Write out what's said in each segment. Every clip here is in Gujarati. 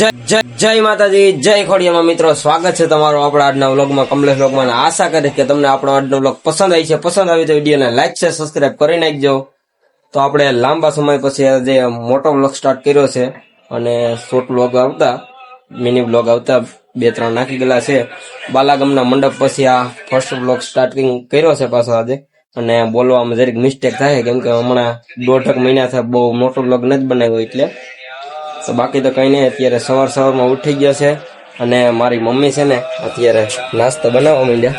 જય માતાજી, જય ખોડિયામાં મિત્રો. સ્વાગત છે તમારું આપણા આજના વ્લોગમાં, કમલેશ વ્લોગમાં. આશા કરીશ કે તમને આપણો આજનો વ્લોગ પસંદ આવી છે. પસંદ આવી તો વિડીયોને લાઈક છે, સબસ્ક્રાઇબ કરી નાખજો. તો આપણે લાંબા સમય પછી આજે મોટો વ્લોગ સ્ટાર્ટ કર્યો છે અને શોર્ટ વ્લોગ આવતા મિની વ્લોગ આવતા બે, ત્રણ નાખી ગયેલા છે. બાલાગમના મંડપ પછી આ ફર્સ્ટ વ્લોગ સ્ટાર્ટિંગ કર્યો છે પાછો આજે. અને બોલવામાં જરીક મિસ્ટેક થાય, કેમ કે હમણાં દોઢક મહિના થાય, બહુ મોટો વ્લોગ નથી બનાવ્યો એટલે. બાકી તો કંઈ નહીં અત્યારે સવાર સવારમાં ઉઠી ગયા છે અને મારી મમ્મી છે ને અત્યારે નાસ્તો બનાવવા માંડ્યા.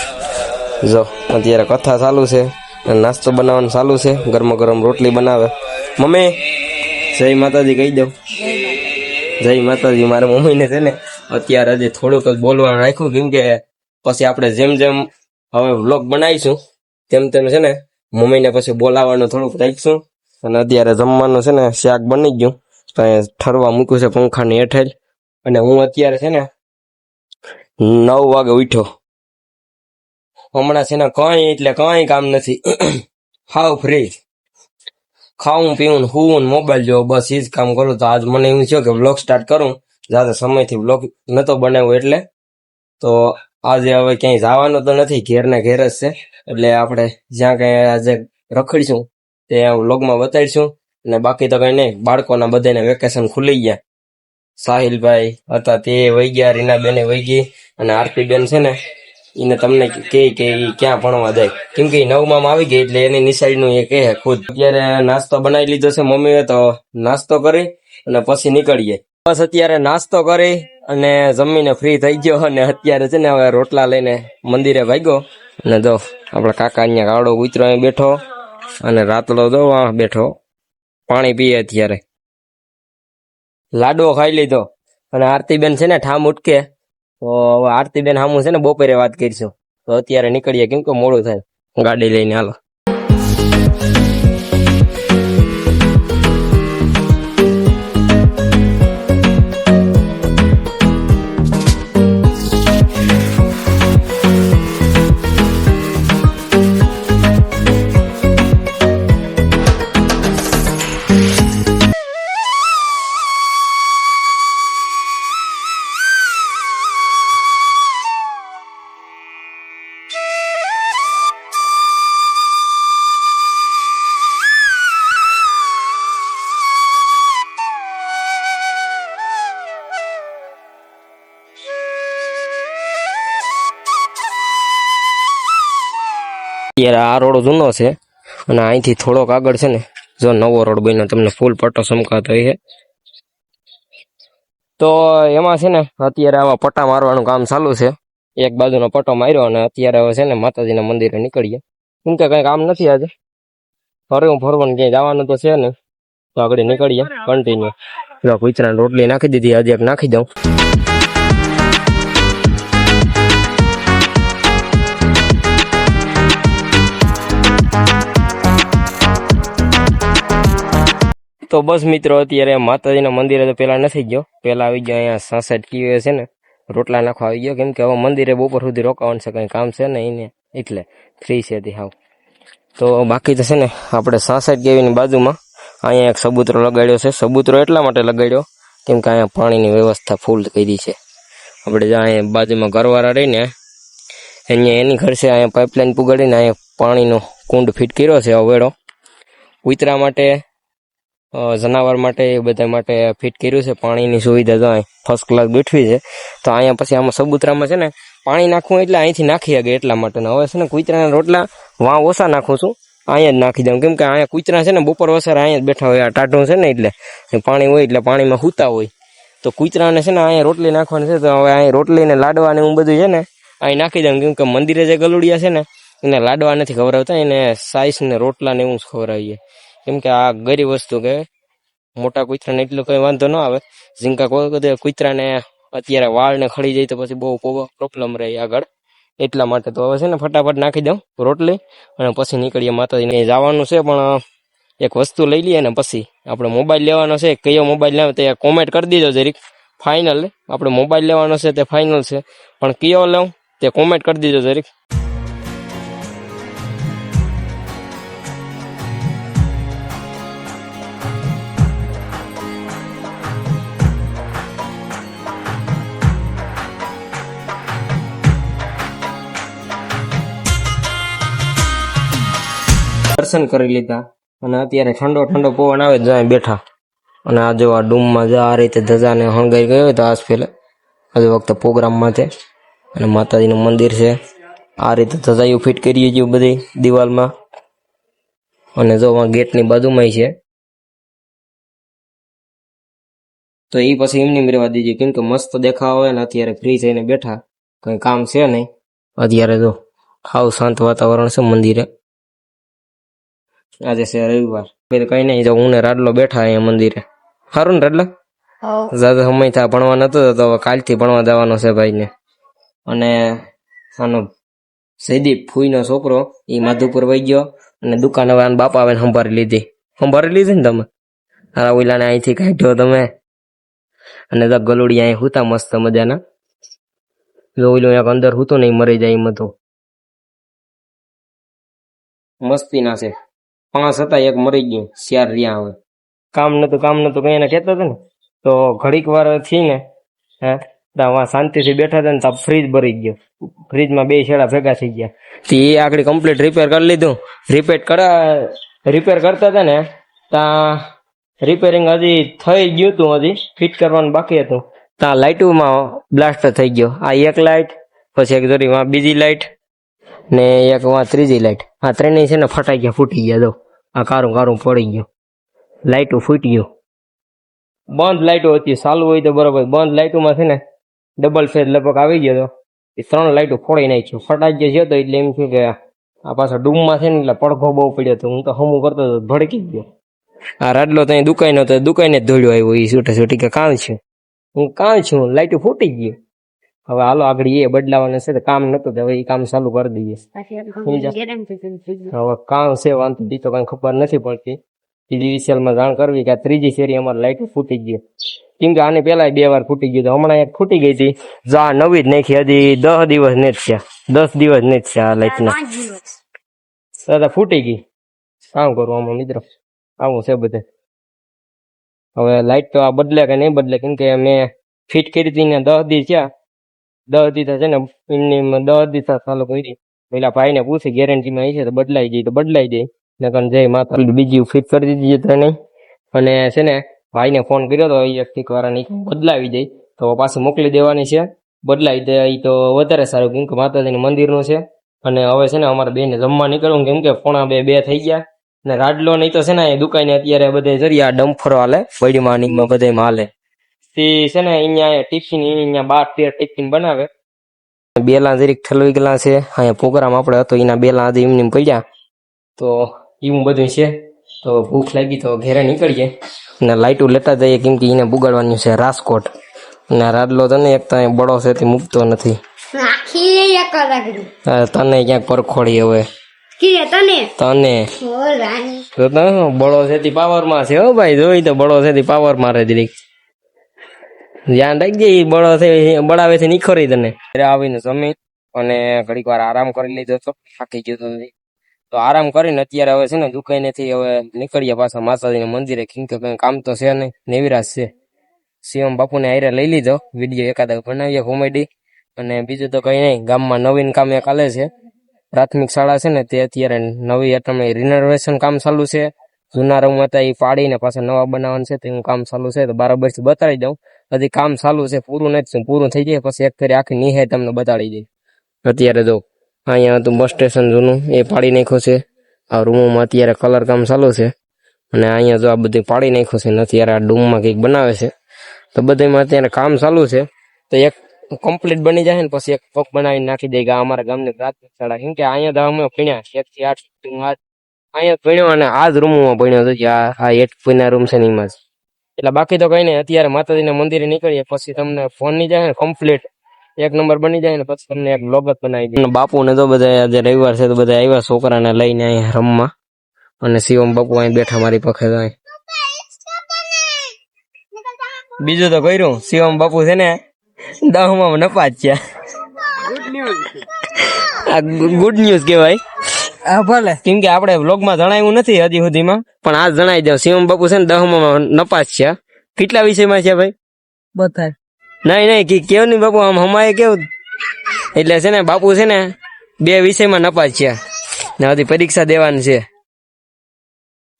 જો, અત્યારે કથા ચાલુ છે નાસ્તો બનાવવાનું ચાલુ છે, ગરમ ગરમ રોટલી બનાવે. મમ્મી, જય માતાજી કહી દઉં. જય માતાજી, મારા મમ્મીને છે ને અત્યારે હજી થોડુંક જ બોલવાનું રાખ્યું, કેમ કે પછી આપણે જેમ જેમ હવે વ્લોગ બનાવીશું, તેમ તેમ છે ને મમ્મીને પછી બોલાવવાનું થોડુંક રાખીશું અને અત્યારે જમવાનું છે ને શાક બની ગયું. ઠરવા મૂક્યું છે પંખાની હેઠળ. અને હું અત્યારે છે ને નવ વાગે ઉઠ્યો. હમણાં છે ને કઈ એટલે કઈ કામ નથી. હાવ ફ્રી ખાવું પીવું હું મોબાઈલ જોવો બસ એ જ કામ કરું. તો આજ મને એવું થયું કે બ્લોગ સ્ટાર્ટ કરું. જાતે સમયથી બ્લોગ નતો બનાવ્યો એટલે. તો આજે હવે ક્યાંય જવાનું તો નથી, ઘેર ને ઘેર જ છે. એટલે આપણે જ્યાં કઈ આજે રખડીશું તે વ્લોગમાં બતાડીશું અને બાકી તો કઈ નહીં બાળકોના બધાને વેકેશન ખુલી ગયા. સાહિલભાઈ હતા તે વહી ગયા, રીનાબેને વહી ગઈ અને આરતીબેન છે ને એને તમને કે કે એ ક્યાં ભણવા જાય. કેમ કે નવમાં આવી ગઈ એટલે એની નિશાળીનું એ કહે ખુદ. અત્યારે નાસ્તો બનાવી લીધો છે મમ્મીએ, તો નાસ્તો કરી અને પછી નીકળીએ. બસ અત્યારે નાસ્તો કરી અને જમીને ફ્રી થઈ ગયો અને અત્યારે છે ને હવે રોટલા લઈને મંદિરે ભાગ્યો. અને જો, આપણા કાકા અહીંયા ગાવડો ઉતરો બેઠો અને રાતલો જો બેઠો. પાણી પીએ અત્યારે. લાડવો ખાઈ લીધો. અને આરતીબેન છે ને ઠામ ઉટકે. તો આરતીબેન સામું છે ને બપોરે વાત કરીશું. તો અત્યારે નીકળીએ કેમ કે મોડું થાય. ગાડી લઈને હાલો. અત્યારે આ રોડ જૂનો છે અને અહીંથી થોડોક આગળ છે ને, જો નવો રોડ બન્યો તમને ફૂલ પટ્ટો સમકાતો હોય છે તો એમાં છે ને, અત્યારે આવા પટ્ટા મારવાનું કામ ચાલુ છે. એક બાજુનો પટ્ટો માર્યો અને અત્યારે હવે છે ને માતાજીના મંદિરે નીકળીએ. કેમ કે કંઈ કામ નથી આજે. ફરવું ફરવાનું ક્યાંય જવાનું તો છે ને. તો આગળ નીકળીએ કન્ટિન્યુ જો કુચરા રોટલી નાખી દીધી, આજે નાખી દઉં. તો બસ મિત્રો, અત્યારે માતાજીના મંદિરે તો પેલા નથી ગયો. પેલા આવી ગયો અહીંયા સાસઠ કીવે છે ને, રોટલા નાખવા આવી ગયો. કેમ કે હવે મંદિરે બપોર સુધી રોકાવાનું છે, કંઈ કામ છે ને એને એટલે ફ્રી છે તે હાવ. તો બાકી તો છે ને, આપણે સાસઠ કેવીની બાજુમાં અહીંયા એક સબૂતરો લગાડ્યો છે. સબૂતરો એટલા માટે લગાડ્યો, કેમ કે અહીંયા પાણીની વ્યવસ્થા ફૂલ કરી છે. આપણે જ્યાં અહીંયા બાજુમાં ઘરવાળા રહીને, અહીંયા એની ઘર છે, અહીંયા પાઇપલાઇન પુગાડીને અહીંયા પાણીનો કુંડ ફિટ કર્યો છે અવેડો. ઉતરા માટે જનાવર માટે એ બધા માટે ફિટ કર્યું છે. પાણીની સુવિધા તો ફર્સ્ટ ક્લાસ બેઠવી છે. તો અહીંયા પછી આમાં સબુતરામાં છે ને, પાણી નાખવું એટલે અહીંથી નાખી શકે એટલા માટે હવે છે ને, કૂતરાના રોટલા વાં ઓછા નાખું છું. અહીંયા જ નાખી દઉં. કેમ કે અહીંયા કુતરા છે ને, બપોર વસર અહીંયા જ બેઠા હોય. આ ટાઢું છે ને એટલે પાણી હોય એટલે પાણીમાં સૂતા હોય. તો કુતરાને છે ને, અહીંયા રોટલી નાખવાની છે. તો હવે અહીં રોટલી ને લાડવા ને એવું બધું છે ને, અહીં નાખી દઉં. કેમ કે મંદિરે જે ગલુડિયા છે ને, એને લાડવા નથી ખવડાવતા. એને સાઈસ ને રોટલા ને એવું જ ખવડાવીએ. કેમ કે આ ગરીબ વસ્તુ કે મોટા કૂતરાને એટલું કઈ વાંધો ન આવે. ઝીંકા કોઈ કૂતરાને અત્યારે વાળ ને ખડી જાય તો પછી બહુ પ્રોબ્લેમ રહે આગળ. એટલા માટે તો હવે છે ને ફટાફટ નાખી દઉં રોટલી અને પછી નીકળીએ માતાજીને જવાનું છે, પણ એક વસ્તુ લઈ લઈએ ને પછી આપણે મોબાઈલ લેવાનો છે. કયો મોબાઈલ લેવો તે કોમેન્ટ કરી દીધો જરીક. ફાઇનલ આપણે મોબાઈલ લેવાનો છે તે ફાઇનલ છે. પણ કયો લઉં તે કોમેન્ટ કરી દીધો જરીક. દર્શન કરી લીધા. અને અત્યારે ઠંડો ઠંડો પવન આવે જાય બેઠા. અને આ જો આ ડૂમમાં જો, આ રીતે ધજાને હંગાઈ ગયો તો આજ પેલે આજે વખતે પ્રોગ્રામમાં છે. અને માતાજીનું મંદિર છે. આ રીતે ધજાઈઓ ફિટ કરીએ છીએ બધી દિવાલમાં. અને જો ગેટની બાજુમાં છે. તો એ પછી એમની મેળવા દીધી. કેમ કે મસ્ત દેખાવ આવે ને અત્યારે ફ્રી થઈને બેઠા. કંઈ કામ છે નહીં. અત્યારે જો આવું શાંત વાતાવરણ છે મંદિરે. આજે છે રવિવાર. પછી કઈ નહીં જો હું ને રાડલો બેઠા અહીંયા મંદિરે. સારું ને રાડલા? દાદા સમય થયા ભણવા નતો તો હવે કાલથી ભણવા જવાનો છે ભાઈને. અને આનો સૈદીપ ફૂઈનો છોકરો એ માધુપુર વહી ગયો અને દુકાન હવે બાપા આવે સંભાળી લીધી. સંભાળી લીધી ને તમે? તારા ઓલાને અહીંથી કાઢ્યો તમે. અને તો ગલુડી અહીં હુતા મસ્ત મજાના. જો ઓલું એક અંદર હુતો નહીં મરી જાય એમ હતું. મસ્તી ના છે. પાંચ હતા, એક મરી ગયું, ચાર રહ્યા હવે. કામ નતું કામ નતું, કઈ એને કહેતા હતા ને? તો ઘડીક વારથી ને હે ત્યાં શાંતિથી બેઠા હતા ને ત્યાં ફ્રીજ ભરી ગયો. ફ્રીજમાં બે છેડા ભેગા થઈ ગયા. તે એ આગળ કમ્પ્લીટ રિપેર કરી લીધું. રિપેર કરા રિપેર કરતા હતા ને ત્યાં રિપેરિંગ હજી થઈ ગયું હતું, હજી ફિટ કરવાનું બાકી હતું. ત્યાં લાઇટોમાં બ્લાસ્ટ થઈ ગયો. આ એક લાઇટ પછી એક જોડીમાં બીજી લાઇટ ને એક ત્રીજી લાઇટ આ ત્રણેય છે ને ફટાઈ ગયા, ફૂટી ગયા, જો. આ કારું કારું પડી ગયું. લાઇટો ફૂટી ગયું. બંધ લાઇટો હતી, ચાલુ હોય તો બરાબર. બંધ લાઇટોમાં છે ને ડબલ ફેર લગભગ આવી ગયો તો એ ત્રણ લાઇટો ફોડી નાખ્યો. ફટાઈ ગયો તો એટલે એમ થયું કે આ પાછા ડૂમમાં છે ને એટલે પડઘો બહુ પડ્યો હતો હું તો હમું કરતો હતો ભડકી ગયો. આ રાડલો ત્યાં દુકાન હતો દુકાને જ ધોળ્યો આવ્યો એ છૂટે છૂટી કે કાં છે? હું કાં છું લાઇટો ફૂટી ગઈ. હવે હાલો આગળ એ બદલાવાનું છે તો કામ નતું હવે એ કામ ચાલુ કરી દઈએ. હવે કામ છે વાંધો ઈ તો કઈ ખબર નથી પડતી. ડિવિશિયલમાં જાણ કરવી કે આ ત્રીજી શેરી અમારે લાઇટ ફૂટી ગઈ. કેમ કે આને પેલા બે વાર ફૂટી ગયું હતું. હમણાં એક ફૂટી ગઈ હતી. જા નવી જ નાખી હજી દસ દિવસ ને જ છે દસ દિવસ ને જ છે આ લાઈટ ના દાદા ફૂટી ગઈ. કામ કરું આમાં મિત્રો? આવું છે બધે. હવે લાઇટ તો આ બદલે કે નહીં બદલે કેમ કે મેં ફિટ કરી હતી ને દસ દી થયા. દસ દી છે ને એમની દસ દીધા ચાલુ કરી પેલા ભાઈને પૂછી ગેરંટીમાં આવી છે તો બદલાઈ જાય તો બદલાઈ જાય નકર જય માતા બીજી ફિટ કરી દીધી છે નહીં અને છે ને ભાઈને ફોન કર્યો તો ઇલેક્ટ્રિક વાળાની બદલાવી જાય તો પાછી મોકલી દેવાની છે. બદલાવી દે એ તો વધારે સારું, કેમ કે માતાજીનું મંદિરનું છે. અને હવે છે ને અમારે બેને જમવા નીકળવું, કેમ કે પોણા બે બે થઈ ગયા. ને રાડલો નહીં તો છે ને એ દુકાને અત્યારે બધે જરી આ ડમ્ફરો હાલે વડીમાં એમાં માલે. તે છે ને અહીંયા ટિફિન અહીંયા બાર તેર ટિફિન બનાવે. બેલા જરીક ઠલવી ગયેલા છે. અહીંયા પ્રોગ્રામ આપણે હતો એના બેલા આજે એમને એમ પડ્યા. તો એવું બધું છે. તો ભૂખ લાગી તો ઘેરે નીકળીએ. ને લાઇટો લેતા જઈએ કેમ કે એને બુગાડવાનું છે રાજકોટ. અને રાડલો તને એક તો બળો છે તે મૂકતો નથી. તને ક્યાંક પરખોડી હવે. તને? તને. બળો છે તે પાવરમાં છે હો ભાઈ. જોઈ તો બળો છે તે પાવર મારે જરીક. ધ્યાન રાખજે ઈ બળો છે એ બળાવે છે નીખોરી તને આવીને જમી અને ઘડીક વાર આરામ કરી લીધો તો થાકી ગયો તો નથી. આરામ કરીને અત્યારે હવે છે ને દુકાનેથી હવે નીકળીએ પાછા માતાજીને મંદિરે. તો કઈ કામ તો છે નહીં નેવિરાજ છે. શિવમ બાપુને આયરે લઈ લીધો, વીડિયો એકાદ બનાવીએ કોમેડી. અને બીજું તો કઈ નહીં, ગામમાં નવીન કામ એક ચાલે છે. પ્રાથમિક શાળા છે ને તે અત્યારે નવી એટલે રિનોવેશન કામ ચાલુ છે. જૂના રૂમ હતા એ પાડીને પાછા નવા બનાવવાનું છે તેનું કામ ચાલુ છે. તો બરાબરથી બતાડી દઉં. હજી કામ ચાલુ છે, પૂરું નથી પૂરું થઈ જાય, પછી એક ફેરી આખી નિહાય તમને બતાડી દઈ અત્યારે જો, અહીંયા હતું બસ સ્ટેશન જૂનું, એ પાડી નાખ્યું છે. આ રૂમોમાં અત્યારે કલર કામ ચાલુ છે. અને અહીંયા જો આ બધું પાડી નાખ્યું છે, ને અત્યારે આ ડૂમમાં કંઈક બનાવે છે. તો બધામાં અત્યારે કામ ચાલુ છે. તો એક કમ્પ્લીટ બની જાય ને, પછી એક પગ બનાવીને નાખી દે કે અમારા ગામની પ્રાથમિક શાળા. કેમ કે અહીંયા તો અમે ભણ્યા, એક થી આઠ અહીંયા ભણ્યો અને આ જ રૂમમાં ભણ્યો હતો આ આ એટ ફૂઈના રૂમ છે ને એમાં જ. એટલે બાકી તો કઈ નહીં અત્યારે માતાજીના મંદિરે નીકળીએ પછી તમને ફોનની જાય ને કમ્પ્લીટ એક નંબર બની જાય ને પછી તમને એક લોગ જ બનાવી દે બાપુ ને તો બધા આજે રવિવાર છે તો બધા આવ્યા છોકરાને લઈને અહીંયા રમવા. અને શિવમ બાપુ અહીં બેઠા મારી પખે તો બીજું તો કર્યું શિવમ બાપુ છે ને દહમાં નપા જ છે ગુડ ન્યૂઝ કહેવાય. હા ભલે. કેમ કે આપણે વ્લોગમાં જણાવ્યું નથી હજી સુધીમાં પણ આ જણાવી દઉં. શિવમ બાપુ છે ને દહમાં નપાસ છે. કેટલા વિષયમાં છે ભાઈ? બધા નહીં નહીં કે કેવું નહીં બાપુ આમ હમાય કેવું? એટલે છે ને બાપુ છે ને બે વિષયમાં નપાસ છે. ને હજી પરીક્ષા દેવાની છે.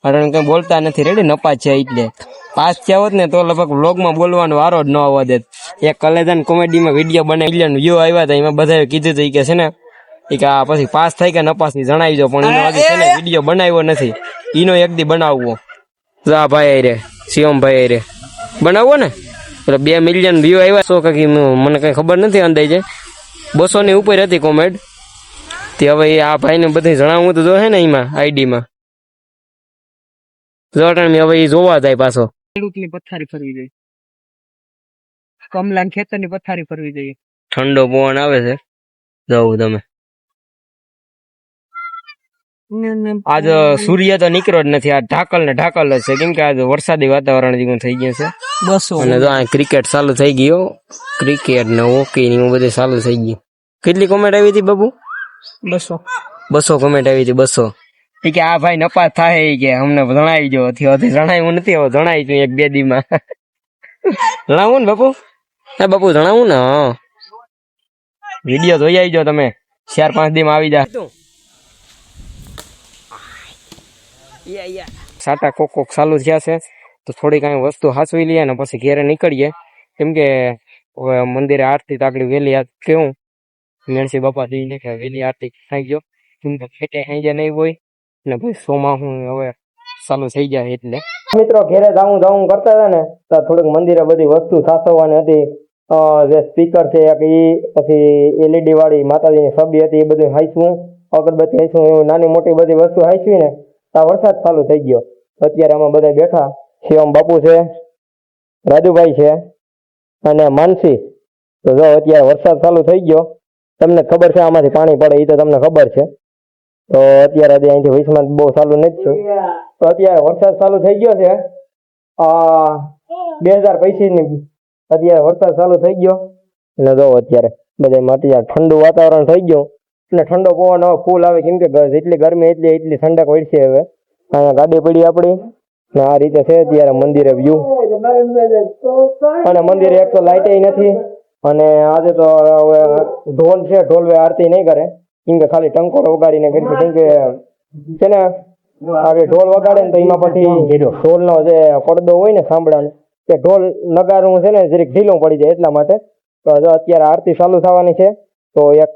કારણ કે બોલતા નથી રેડી? નપાસ છે એટલે. પાસ થયા હોત ને તો લગભગ વ્લોગમાં બોલવાનો વારો જ ન આવવા દે એક કલેજન કોમેડીમાં વીડિયો બનાવી વ્યૂ આવ્યા હતા એમાં બધાએ કીધું હતું કે છે ને ઈ કે આ પછી પાસ થાય કે ન ની જણાવી દો પણ એનો હજી છે વીડિયો બનાવ્યો નથી. એનો એક દી બનાવવો. જા ભાઈ રે શિવમ ભાઈ રે. બનાવવો ને. એટલે બે મિલિયન વ્યૂ આવ્યા સો કઈ મને કઈ ખબર નથી અંદાજે. બસો ની ઉપર હતી કોમેડ તે હવે એ આ ભાઈને બધી જણાવવું તો જો હે ને એમાં આઈડીમાં. જોટાણ હવે એ જોવા જાય પાછો. ખેડૂતની પથારી ફરવી જોઈએ. કમલા ખેતરની પથારી ફરવી જોઈએ. ઠંડો પવન આવે છે. જવું તમે. આજ સૂર્ય તો નીકળ્યો જ નથી. આ ઢાકલ ને ઢાકલ જ છે. કેમ કે આજ વરસાદી વાતાવરણ જેવું થઈ ગયું છે. બસો અને જો આ ક્રિકેટ ચાલુ થઈ ગયો ક્રિકેટ ને હોકી ને એવું બધું ચાલુ થઈ ગયું. કેટલી કોમેન્ટ આવી હતી બાબુ? બસો. બસો કોમેન્ટ આવી હતી બસો. કે આ ભાઈ નપાસ થાય કે અમને જણાવી જો હજી જણાવ્યું નથી હવે જણાવી છું એક બે દી માં જણાવું ને બાપુ. હે બાપુ જણાવું ને હા. વીડિયો જોઈ આવજો તમે. ચાર પાંચ દી માં આવી જા. સાટા કોક કોક ચાલુ થયા છે તો થોડી કાંઈ વસ્તુ હાચવી લઈએ ને પછી ઘેરે નીકળીએ. કેમ કે મંદિરે આરતી તાકડી વેલી આ કેવું? મેણસી બાપા જઈને કે વેલી આરતી થઈ ગયો. કેમ કે ખેટે હાંજે નહીં હોય ને ભાઈ સોમાં હું હવે ચાલુ થઈ જાય એટલે. મિત્રો ઘેરે જાવું જાવું કરતા હતા ને તો થોડુંક મંદિરે બધી વસ્તુ સાચવવાની હતી. જે સ્પીકર છે એક ઈ પછી એલઈડી વાળી માતાજીની છબી હતી એ બધું હાઈસવું અગરબત્તી હાઈસવું એવું નાની મોટી બધી વસ્તુ હાઈસવી ને તો આ વરસાદ ચાલુ થઈ ગયો. અત્યારે અમે બધા બેઠા. શિવમ બાપુ છે, રાજુભાઈ છે અને માનસી. તો જો અત્યારે વરસાદ ચાલુ થઈ ગયો, તમને ખબર છે આમાંથી પાણી પડે એ તો તમને ખબર છે. તો અત્યારે હજી અહીંથી વૈષ્ણવ બહુ ચાલુ નથી થયું. તો અત્યારે વરસાદ ચાલુ થઈ ગયો છે. બે હજાર પૈસીની અત્યારે વરસાદ ચાલુ થઈ ગયો. અને જો અત્યારે બધા અત્યારે ઠંડુ વાતાવરણ થઈ ગયું. અને ઠંડો પવન હવે ફૂલ આવે. કેમ કે જેટલી ગરમી એટલી એટલી ઠંડક વળશે હવે. અહીંયા ગાડી પડી આપણી. ને આ રીતે છે અત્યારે મંદિરે વ્યૂ અને મંદિરે એક તો લાઇટ નથી. અને આજે તો હવે ઢોલ છે, ઢોલ હવે આરતી નહીં કરે. કેમ કે ખાલી ટંકોર વગાડીને કરી કેમ કે છે ને આપણે ઢોલ વગાડે ને તો એમાં પછી ઢોલનો જે પડદો હોય ને સાંભળાનો, તે ઢોલ નગારું છે ને, જરીક ઢીલું પડી જાય એટલા માટે. તો અત્યારે આરતી ચાલુ થવાની છે. તો એક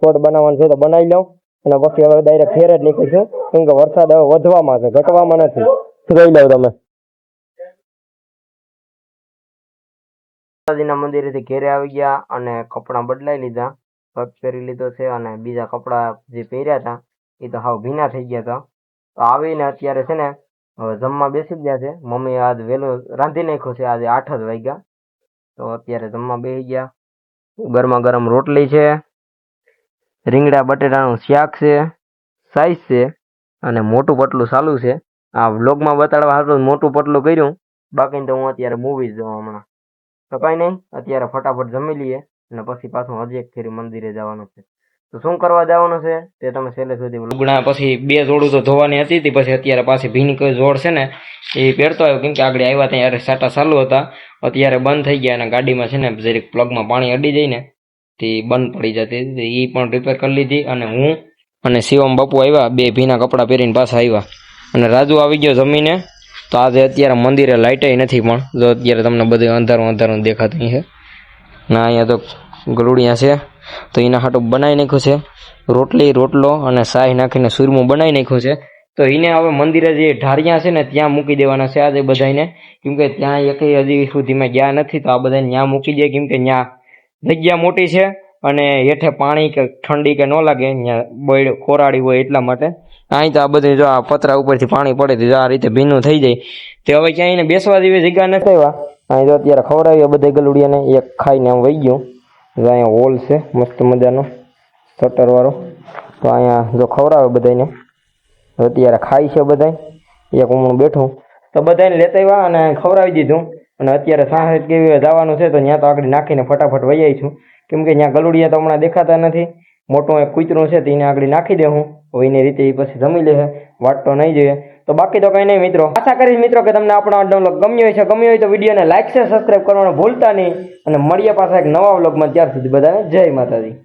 કોટ બનાવવાનું છે તો બનાવી લઉં. અને પછી હવે ડાયરેક્ટ ફેર જ નીકળીશું. કેમ કે વરસાદ હવે વધવામાં છે, ઘટવામાં નથી. જોઈ લઉં તમે. માતાજીના મંદિરેથી ઘેરે આવી ગયા અને કપડાં બદલાઈ લીધા. પગ પહેરી લીધો છે અને બીજા કપડાં જે પહેર્યા હતા, એ તો હાવ ભીના થઈ ગયા હતા. તો આવીને અત્યારે છે ને, હવે જમવા બેસી ગયા છે. મમ્મી આજ વહેલું રાંધી નાખ્યું છે, આજે આઠ જ વાગ્યા. તો અત્યારે જમવા બેસી ગયા. ગરમા ગરમ રોટલી છે, રીંગણા, બટેટાનું શાક છે સાઈઝ છે અને મોટું પટલું ચાલુ છે. આ વ્લોગમાં બતાડવા હાટું મોટું પટલું કર્યું. બાકી તો હું અત્યારે મૂવી જોઉં હમણાં તો કાંઈ નહીં, અત્યારે ફટાફટ જમી લઈએ અને પછી પાછું હજી એક ફેરી મંદિરે જવાનું છે. તો શું કરવા જવાનું છે? તે તમે છેલ્લે સુધી લુગડા પછી બે જોડું તો ધોવાની હતી હતી પછી અત્યારે પાછી ભીની કોઈ જોડ છે ને, એ પહેરતો આવ્યો. કેમ કે આગળ આવ્યા ત્યાં સાટા ચાલુ હતા. અત્યારે બંધ થઈ ગયા અને ગાડીમાં છે ને જરીક પ્લગમાં પાણી અડી જઈને તે બંધ પડી જતી હતી. એ પણ રિપેર કરી લીધી અને હું અને શિવમ બાપુ આવ્યા, બે ભીના કપડાં પહેરીને પાછા આવ્યા. અને રાજુ આવી ગયો જમીને. તો આજે અત્યારે મંદિરે લાઇટે નથી પણ, જો અત્યારે તમને બધું અંધારું અંધારું દેખાતું છે. ના, અહીંયા તો ગલુડિયા છે. તો એના હાટો બનાવી નાખ્યું છે. રોટલી, રોટલો અને શાહી નાખીને સુરમું બનાવી નાખ્યું છે. તો એને હવે મંદિરે જે ઢારિયા છે ને, ત્યાં મૂકી દેવાના છે આજે બધાને કેમ કે ત્યાં એક હજી સુધીમાં ગયા નથી, તો આ બધાને ત્યાં મૂકી દે. કેમ કે ત્યાં જગ્યા મોટી છે અને હેઠે પાણી કે ઠંડી કે ન લાગે, ત્યાં બળ ખોરાડી હોય એટલા માટે. અહીં તો આ બધું જો આ પતરા ઉપરથી પાણી પડે તો આ રીતે ભીનું થઈ જાય. તે હવે ક્યાંય બેસવા જેવી જગ્યા નથી આવ્યા. અહીં જો અત્યારે ખવડાવીએ બધા ગલુડિયાને, એક ખાઈને આમ વહી ગયું. અહીંયા હોલ છે, મસ્ત મજાનો, શટરવાળો. તો અહીંયા જો ખવડાવે બધાને અત્યારે ખાય છે બધા એક હું બેઠું. તો બધાને લેતા આવ્યા અને ખવડાવી દીધું. અને અત્યારે સાહેબ કેવી જવાનું છે તો ત્યાં તો આગળ નાખીને ફટાફટ વહી આવીશું. કેમ કે ત્યાં ગલુડિયા તો હમણાં દેખાતા નથી. મોટું એક કૂતરું છે તેને આગળ નાખી દે હું. હવે એની રીતે એ પછી જમી લે વાટતો નહીં જોઈએ. તો બાકી તો કંઈ નહીં મિત્રો. આશા કરીશ મિત્રો કે તમને આપણો ડેવલોગ ગમ્યો હોય છે ગમ્યો હોય તો વિડીયોને લાઈક છે સબસ્ક્રાઈબ કરવાનું ભૂલતા નહીં. અને મળીએ પાછા એક નવા વ્લોગમાં ત્યાર સુધી બધાને જય માતાજી.